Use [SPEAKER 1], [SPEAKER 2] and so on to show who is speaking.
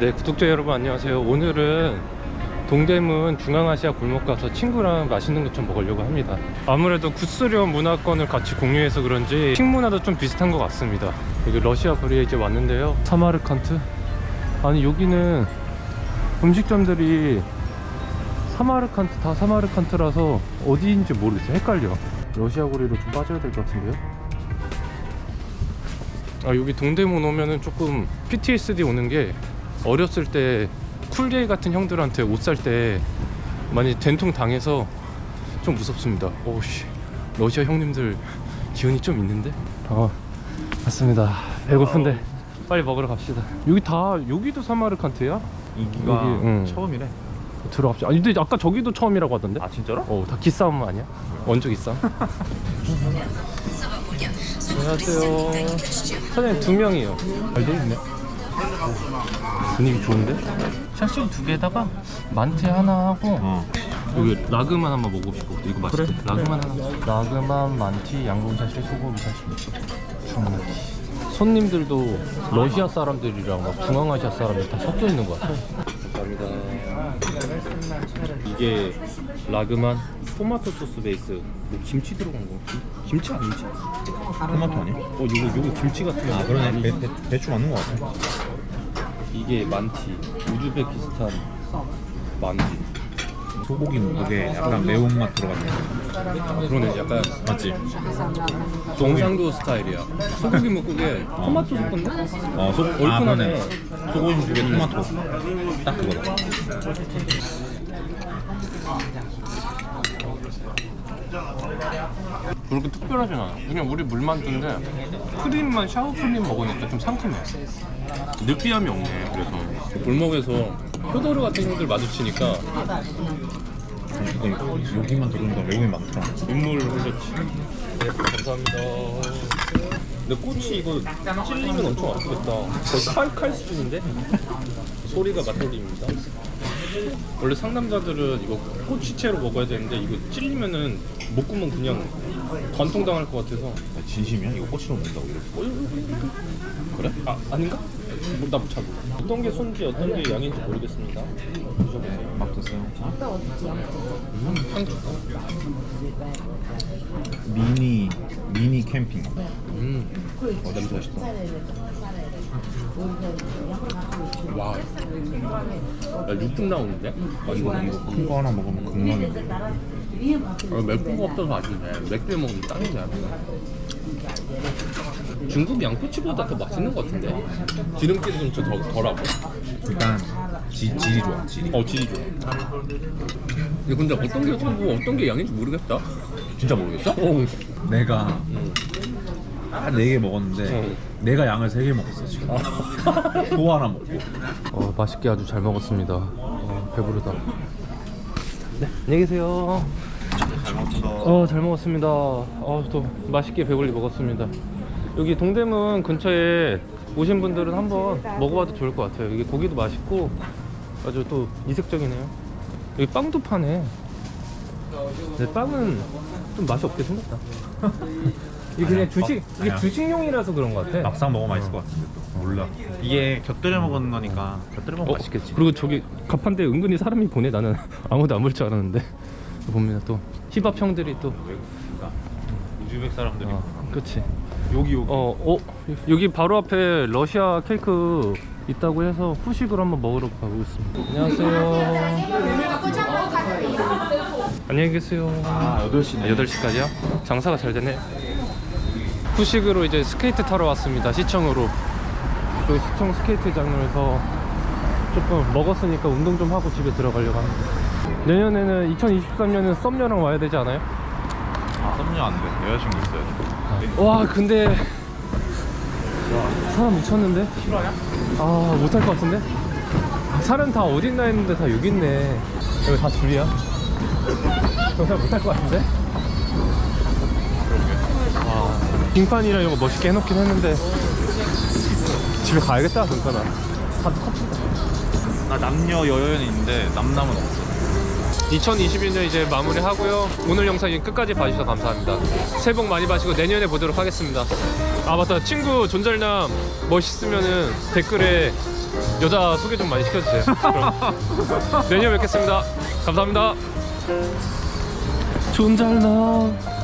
[SPEAKER 1] 네, 구독자 여러분 안녕하세요. 오늘은 동대문 중앙아시아 골목 가서 친구랑 맛있는 것 좀 먹으려고 합니다. 아무래도 구스령 문화권을 같이 공유해서 그런지 식문화도 좀 비슷한 것 같습니다. 여기 러시아 거리에 이제 왔는데요. 사마르칸트? 아니 여기는 음식점들이 사마르칸트 다 사마르칸트라서 어디인지 모르겠어요. 헷갈려. 러시아 거리로 좀 빠져야 될 것 같은데요. 아 여기 동대문 오면은 조금 PTSD 오는 게 어렸을 때 쿨제이 같은 형들한테 옷 살 때 많이 된통 당해서 좀 무섭습니다. 오씨 러시아 형님들 기운이 좀 있는데? 어 맞습니다. 배고픈데 빨리 먹으러 갑시다. 여기 다 여기도 사마르칸트야?
[SPEAKER 2] 이기가
[SPEAKER 1] 여기, 응.
[SPEAKER 2] 처음이래.
[SPEAKER 1] 들어갑시다. 아니 근데 아까 저기도 처음이라고 하던데?
[SPEAKER 2] 아 진짜로?
[SPEAKER 1] 어, 다 기싸움 아니야? 원조 기싸움? 안녕하세요. 사장님 두 명이요. 잘 돼 있네. 분위기 좋은데? 샤시 두 개에다가 만티 하나 하고
[SPEAKER 2] 어.
[SPEAKER 1] 여기 라그만 한번 먹고 싶어. 이거 맛있대. 라그만 하나. 라그만, 만티, 양고기 샤시, 소고기 샤시. 중국이. 손님들도 러시아 사람들이랑 막 중앙아시아 사람들 다 섞여 있는 것 같아. 감사합니다. 이게 라그만 토마토 소스 베이스 뭐 김치 들어간 거 김 치 아니지?
[SPEAKER 2] 토마토 아니야?
[SPEAKER 1] 어 요거 요거 김치 같은 거
[SPEAKER 2] 아 그러네. 배, 배, 배추 맞는 거 같아.
[SPEAKER 1] 이게 만티 우즈베키스탄 만티
[SPEAKER 2] 소고기 무게 약간 매운맛 들어갔네.
[SPEAKER 1] 그러네 약간
[SPEAKER 2] 맞지?
[SPEAKER 1] 경상도 스타일이야 소고기 묵국에 토마토 소스인데?
[SPEAKER 2] 어, 소, 아,
[SPEAKER 1] 얼큰하네.
[SPEAKER 2] 그러네. 소고기 무게 토마토. 딱 그거다.
[SPEAKER 1] 그렇게 특별하진 않아 그냥 우리 물만두인데 크림만 샤워 크림 먹으니까 좀 상큼해 느끼함이 없네 그래서. 골목에서 효도르 같은 형들 마주치니까
[SPEAKER 2] 여기만 들어오니까 외국인 많더라.
[SPEAKER 1] 눈물 흘렸지. 네 감사합니다. 근데 꼬치 이거 찔리면 엄청 아프겠다. 거의 칼, 칼 수준인데? 소리가 맛돌림입니다 원래 상남자들은 이거 꼬치채로 먹어야 되는데 이거 찔리면은 목구멍 그냥 관통 당할 것 같아서
[SPEAKER 2] 야, 진심이야? 이거 꼬치로 먹는다고 이렇게.
[SPEAKER 1] 그래? 아 아닌가? 뭐, 나잘 몰라 어떤 게 손지 어떤 게 양인지 모르겠습니다 드셔보세요
[SPEAKER 2] 막 됐어요.
[SPEAKER 1] 음, 향 좋다
[SPEAKER 2] 미니 미니 캠핑.
[SPEAKER 1] 음
[SPEAKER 2] 어, 냄새 맛있다.
[SPEAKER 1] 와. 야, 육즙 나오는데?
[SPEAKER 2] 아, 이거 이거 큰거 하나 먹으면 건강인데.
[SPEAKER 1] 어, 맵고가 없어서 맛있네. 맥주에 먹으면 딱이네. 중국 양꼬치보다 더 맛있는 것 같은데? 기름기도 좀 더, 덜하고.
[SPEAKER 2] 일단 지, 질이 좋아. 질이.
[SPEAKER 1] 어, 질이 좋아. 근데 근데 어떤 게 최고, 어떤 게 양인지 모르겠다.
[SPEAKER 2] 진짜 모르겠어?
[SPEAKER 1] 어.
[SPEAKER 2] 내가 한 4개 먹었는데
[SPEAKER 1] 응.
[SPEAKER 2] 내가 양을 3개 먹었어 지금 소 하나 먹고
[SPEAKER 1] 어, 맛있게 아주 잘 먹었습니다. 어, 배부르다. 네, 안녕히 계세요.
[SPEAKER 2] 잘 먹었어
[SPEAKER 1] 어, 잘 먹었습니다. 어, 또 맛있게 배불리 먹었습니다. 여기 동대문 근처에 오신 분들은 한번 먹어봐도 좋을 것 같아요. 여기 고기도 맛있고 아주 또 이색적이네요. 여기 빵도 파네. 근데 빵은 좀 맛이 없게 생겼다. 이게 그냥
[SPEAKER 2] 아니야,
[SPEAKER 1] 주식,
[SPEAKER 2] 빵-
[SPEAKER 1] 이게
[SPEAKER 2] 아니야.
[SPEAKER 1] 주식용이라서 그런 것 같아.
[SPEAKER 2] 막상 먹으면 맛있을 것 같은데 또. 몰라. 이게 곁들여 먹는 거니까 곁들여 먹으면
[SPEAKER 1] 어,
[SPEAKER 2] 맛있겠지.
[SPEAKER 1] 그리고 저기 갑판대 은근히 사람이 보내. 나는 아무도 안 볼 줄 알았는데. 봅니다 또 힙합 형들이 또.
[SPEAKER 2] 우즈벡 사람들이
[SPEAKER 1] 어, 그치.
[SPEAKER 2] 여기 여기.
[SPEAKER 1] 어, 어 여기 바로 앞에 러시아 케이크 있다고 해서 후식을 한번 먹으러 가고 있습니다. 안녕하세요 안녕히 계세요
[SPEAKER 2] 아 8시네
[SPEAKER 1] 8시까지요? 장사가 잘 되네 후식으로 이제 스케이트 타러 왔습니다 시청으로 그 시청 스케이트장에서 조금 먹었으니까 운동 좀 하고 집에 들어가려고 합니다 내년에는 2023년은 썸녀랑 와야 되지 않아요?
[SPEAKER 2] 아 썸녀 안돼 여자친구 있어야지
[SPEAKER 1] 와 근데 사람 미쳤는데?
[SPEAKER 2] 실화야?
[SPEAKER 1] 아 못할 것 같은데? 사람 다 어딨나 했는데 다 여기 있네 여기 다 줄이야? 정말 못할 것 같은데? 아 빙판이랑 이거 멋있게 해놓긴 했는데 집에 가야겠다 그러니까 다들 커플
[SPEAKER 2] 나 남녀 여연이 있는데 남남은 없어
[SPEAKER 1] 2021년 이제 마무리하고요. 오늘 영상 끝까지 봐주셔서 감사합니다. 새해 복 많이 받으시고 내년에 보도록 하겠습니다. 아 맞다 친구 존잘남 멋있으면은 댓글에 여자 소개 좀 많이 시켜주세요. 그럼 내년에 뵙겠습니다. 감사합니다. 존잘남